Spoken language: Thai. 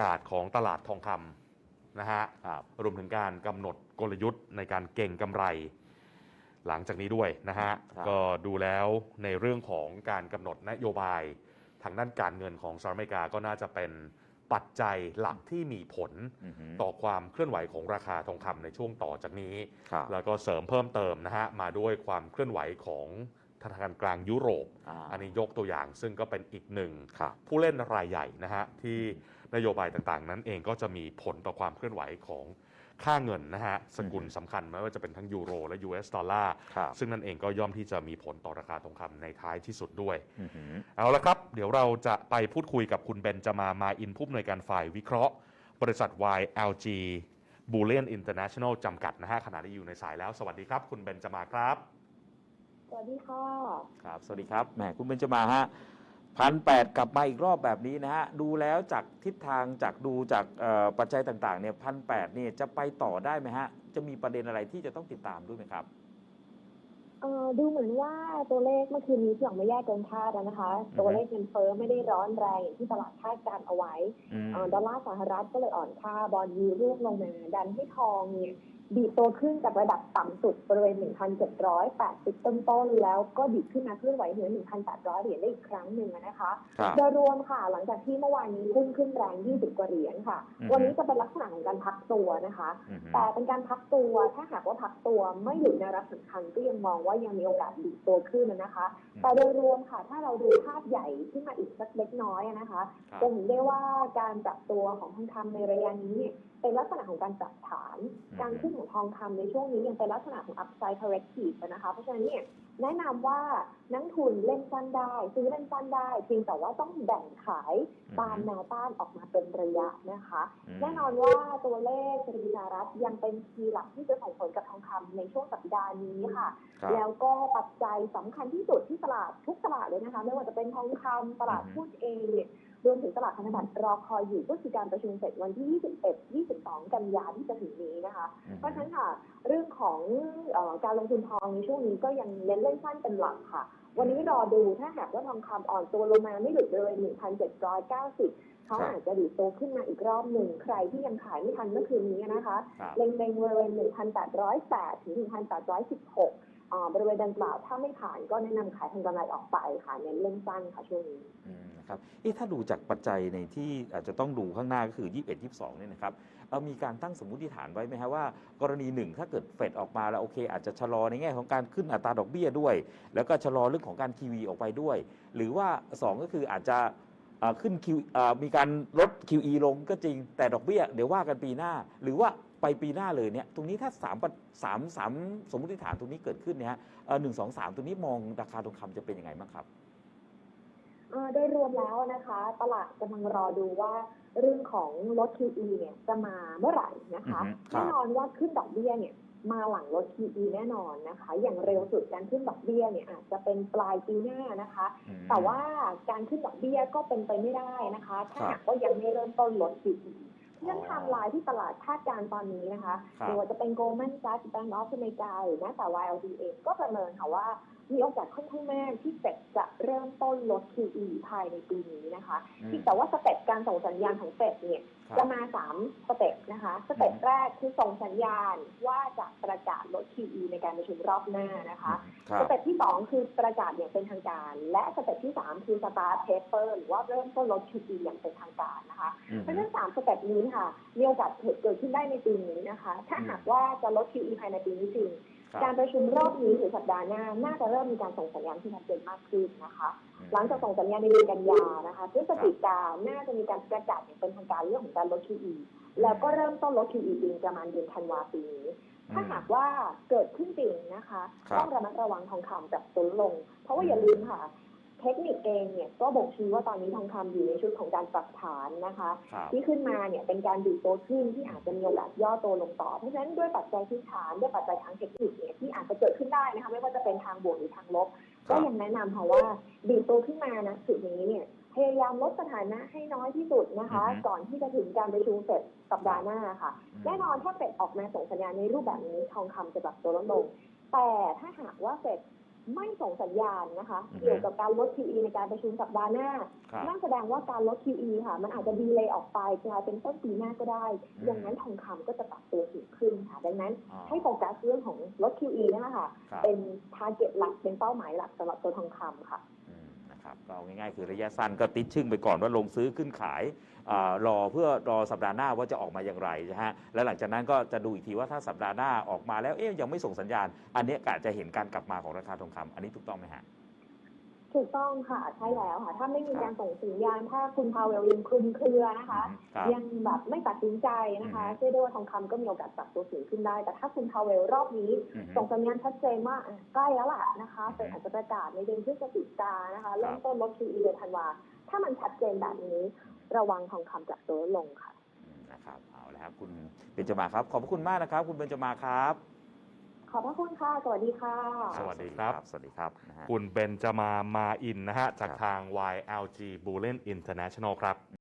กาศของตลาดทองคำนะฮะครับรวมถึงการกำหนดกลยุทธ์ในการเก่งกำไร หลังจากนี้ด้วยนะฮะครับก็ดูแล้วในเรื่องของการกำหนดนโยบาย ทางด้านการเงินของสหรัฐอเมริกาก็น่าจะเป็นปัจจัยหลักที่มีผลอือฮึต่อความเคลื่อนไหวของราคาทองคำในช่วงต่อจากนี้ครับแล้วก็เสริมเพิ่มเติมนะฮะมาด้วยความเคลื่อนไหวของธนาคารกลางยุโรปอ่าอันนี้ยกตัวอย่างซึ่งก็เป็นอีกหนึ่งครับผู้เล่นรายใหญ่นะฮะที่ นโยบายต่างๆ นั้นเองก็จะมีผลต่อความเคลื่อนไหวของค่าเงินนะฮะสกุลสำคัญไม่ว่าจะเป็นทั้งยูโรและ US ดอลลาร์ครับซึ่งนั่นเองก็ย่อมที่จะมีผลต่อราคาทองคำในท้ายที่สุดด้วย อือฮึเอาละครับ เดี๋ยวเราจะไปพูดคุยกับคุณเบนจามามาอินผู้อำนวยการฝ่ายวิเคราะห์ บริษัท YLG Bullion International จำกัดนะฮะขณะที่อยู่ในสายแล้ว สวัสดีครับ คุณเบนจามาครับ สวัสดีค่ะ ครับ สวัสดีครับ แหม คุณเบนจมาฮะ พันแปดกลับมาอีกรอบแบบนี้นะฮะ ดูแล้วจากทิศทางจากดูจากเอ่อปัจจัยต่างๆเนี่ยพันแปดเนี่ยจะไปต่อได้ไหมฮะ จะมีประเด็นอะไรที่จะต้องติดตามด้วยไหมครับเอ่อดูเหมือนว่าตัวเลขเมื่อคืนนี้ที่ออกมาแย่เกินคาดนะคะ ตัวเลขเงินเฟ้อไม่ได้ร้อนแรงอย่างที่ตลาดคาดการณ์เอาไว้อืมเอ่อดอลลาร์สหรัฐก็เลยอ่อนค่าบอลยูร่วงลงมาดันให้ทองเนี่ย ดีดตัวขึ้นจากระดับต่ำสุดบริเวณ 1,780 ต้นๆแล้วก็ดีดขึ้นมาเคลื่อนไหวเหนือ 1,800 เหรียญได้อีกครั้งหนึ่งนะคะครับโดยรวมค่ะ หลังจากที่เมื่อวานนี้พุ่งขึ้นแรง 20 กว่าเหรียญค่ะอือฮึวันนี้จะเป็นลักษณะของการพักตัวนะคะอือฮึแต่เป็นการพักตัวถ้าหากว่าพักตัวไม่อยู่ในระดับสำคัญก็ยังมองว่ายังมีโอกาสดีดตัวขึ้นนะคะ แต่โดยรวมค่ะ ถ้าเราดูภาพใหญ่ขึ้นมาอีกสักเล็กน้อยนะคะครับจะเห็นได้ว่าการปรับตัวของทองคำในระยะนี้ เนี่ยเป็นลักษณะของการปรับฐาน การขึ้นของทองคำในช่วงนี้ยังเป็นลักษณะของ upside corrective นะคะ เพราะฉะนั้นเนี่ยแนะนำว่านักทุนเล่นสั้นได้ ซื้อเล่นสั้นได้เพียงแต่ว่าต้องแบ่งขายตามแนวต้านออกมาเป็นระยะนะคะมแน่นอนว่าตัวเลขเศรษฐกิจสหรัฐยังเป็นคีย์หลักที่จะส่งผลกับทองคำในช่วงสัปดาห์นี้ค่ะครับแล้วก็ปัจจัยสำคัญที่สุดที่ตลาดทุกตลาดเลยนะคะ ไม่ว่าจะเป็นทองคำตลาดอือฮึหุ้นเองเนี่ย รวมถึงตลาดพันธบัตรรอคอยอยู่ก็คือการประชุมเสร็จวันที่ 21 22 กันยาที่จะถึงนี้นะคะอือเพฮึราะฉะนั้นค่ะ เรื่องของเออการลงทุนทองในช่วงนี้ก็ยังเน้นเล่นสั้นเป็นหลักค่ะ วันนี้รอดูถ้าหากว่าทองคำอ่อนตัวลงมาไม่หลุดเลย 1,790เขาอาจจะดีดตัวขึ้นมาอีกรอบหนึ่งใครที่ยังขายไม่ทันเมื่อคืนนี้นะคะครับเล็งๆบริเวณ 1,808 ถึง 1,816อ่าบริเวณดังกล่าวถ้าไม่ผ่านก็แนะนำขายทางกำไรออกไปค่ะเน้นเล่นสั้นค่ะช่วงนี้อืม นะครับเอ๊ะถ้าดูจากปัจจัยในที่อาจจะต้องดูข้างหน้าก็คือ 21 22เนี่ยนะครับเอ่อมีการตั้งสมมติฐานไว้ไหมฮะว่า กรณีหนึ่งถ้าเกิดเฟดออกมาแล้วโอเค อาจจะชะลอในแง่ของการขึ้นอัตราดอกเบี้ยด้วย แล้วก็ชะลอเรื่องของการคีวีออกไปด้วย หรือว่า 2 ก็คืออาจจะขึ้น Q มีการลด QE ลงก็จริง แต่ดอกเบี้ยเดี๋ยวว่ากันปีหน้า หรือว่าไปปีหน้าเลยเนี่ยตรงนี้ถ้า3ปัจสามสามสมมติฐานตรงนี้เกิดขึ้นเนี่ยฮะหนึ่งสองสามตรงนี้มองราคาทองคำจะเป็นยังไงบ้างครับ โดยรวมแล้วนะคะ ตลาดกำลังรอดูว่าเรื่องของลด QE เนี่ยจะมาเมื่อไหร่นะคะอือฮึครับแน่นอนว่าขึ้นดอกเบี้ยเนี่ยมาหลังลด QE แน่นอนนะคะ อย่างเร็วสุดการขึ้นดอกเบี้ยเนี่ยอาจจะเป็นปลายปีหน้านะคะอืมแต่ว่าการขึ้นดอกเบี้ยก็เป็นไปไม่ได้นะคะ ถ้าครับหากว่ายังไม่เริ่มต้นลด QE เพราะฉะนั้นอ๋อไทม์ไลน์ที่ตลาดคาดการณ์ตอนนี้นะคะครับไม่ว่าจะเป็น Goldman Sachs Bank of America หรือแม้แต่ YLD เองก็ประเมินค่ะว่า มีโอกาสค่อนข้างมากที่เฟดจะเริ่มต้นลด QE ภายในปีนี้นะคะอืมเพียงแต่ว่าสเต็ปการส่งสัญญาณของเฟดเนี่ยครับจะมาสามสเต็ปนะคะ สเต็ปอืมแรกคือส่งสัญญาณว่าจะประกาศลด QE ในการประชุมรอบหน้านะคะครัสบเต็ปที่2คือประกาศอย่างเป็นทางการ และสเต็ปที่3คือสตาร์ทเพเปอร์หรือว่าเริ่มต้นลด QE อย่างเป็นทางการนะคะอืมเพราะฉะนั้นสามสเต็ปนี้ค่ะมีโอกาสเกิดขึ้นได้ในปีนี้นะคะ ถ้าอืมหากว่าจะลด QE ภายในปีนี้จริงครับ การประชุมรอบนี้หรือสัปดาห์หน้า น่าจะเริ่มมีการส่งสัญญาณที่ชัดเจนมากขึ้นนะคะ หลังจากส่งสัญญาณในเดือนกันยานะคะพฤศจิกาน่าจะมีการประกาศอย่างเป็นทางการเรื่องของการลด QE แล้วก็เริ่มต้นลด QE จริงประมาณเดือนธันวาปีนี้ถ้าหากว่าเกิดขึ้นจริงนะคะครับต้องระมัดระวังทองคำกับตุนลง เพราะว่าอย่าลืมค่ะเทคนิคเองเนี่ยก็บ่งชี้ว่าตอนนี้ทองคำอยู่ในชุดของการปรับฐานนะคะ ครับที่ขึ้นมาเนี่ยเป็นการดีดตัวขึ้นที่อาจจะมีโอกาสย่อตัวลงต่อ เพราะฉะนั้นด้วยปัจจัยพื้นฐานด้วยปัจจัยทางเทคนิคเนี่ยที่อาจจะเกิดขึ้นได้นะคะไม่ว่าจะเป็นทางบวกหรือทางลบครัก็บยังแนะนำค่ะว่าดีดตัวขึ้นมานะจุดนี้เนี่ยพยายามลดสถานะให้น้อยที่สุดนะคะ อือฮึก่อนที่จะถึงการประชุมเสร็จสัปดาห์หน้าค่ะแน่นอนถ้าเฟดออกมาส่งสัญญาณในรูปแบบนี้ทองคำจะปรับตัวลดลง แต่ถ้าหากว่าเฟด ไม่ส่งสัญญาณนะคะอือฮึเกี่ยวกับการลด QE ในการประชุมสัปดาห์หน้าครับนั่นแสดงว่าการลด QE ค่ะ มันอาจจะดีเลย์ออกไปกลายเป็นต้นปีหน้าก็ได้อืมอย่างนั้นทองคำก็จะปรับตัวสูงขึ้นค่ะ ดังนั้นอ๋อให้โฟกัสเรื่องของลด QE นะคะครับเป็น target หลักเป็นเป้าหมายหลักสำหรับตัวทองคำค่ะอืม นะครับก็เอาง่ายๆคือระยะสั้นก็ติดชึ่งไปก่อนว่าลงซื้อขึ้นขายอรอเพื่อรอสัปดาห์หน้าว่าจะออกมาอย่างไรนะฮะและหลังจากนั้นก็จะดูอีกทีว่าถ้าสัปดาห์หน้าออกมาแล้วเอ๊ยยังไม่ส่งสัญญาณ อันนี้กะจะเห็นการกลับมาของราคาทองคำอันนี้ถูกต้องไหมฮะ ถูกต้องค่ะใช่แล้วค่ะ ถ้าไม่มีครับการส่งสัญญาณถ้าคุณพาเวลยังคลุมเครือนะคะ ครับยังแบบไม่ตัดสินใจนะคะอือฮึเชื่อได้ว่าทองคำก็มีโอกาสปรับตัวสูงขึ้นได้ แต่ถ้าคุณพาเวลรอบนี้ อืม ส่งสัญญาณชัดเจนว่าอะใกล้แล้วล่ะนะคะอือฮึเป็นอาจจะประกาศในเดือนพฤศจิกายนนะคะ เริ่คมรับต้นลด QE เดือนธันวาถ้ามันชัดเจนแบบนี้ ระวังทองคำปรับตัวลดลงค่ะอืมนะครับเอาละครับคุณเบญจมาครับ ขอบพระคุณมากนะครับ คุณเบญจมาครับ ขอบพระคุณค่ะ สวัสดีค่ะ สวัสดีครับ สวัสดีครับนะฮะ คุณเบนจามามาอินนะฮะ จากครับ ทาง YLG Bullion International ครับ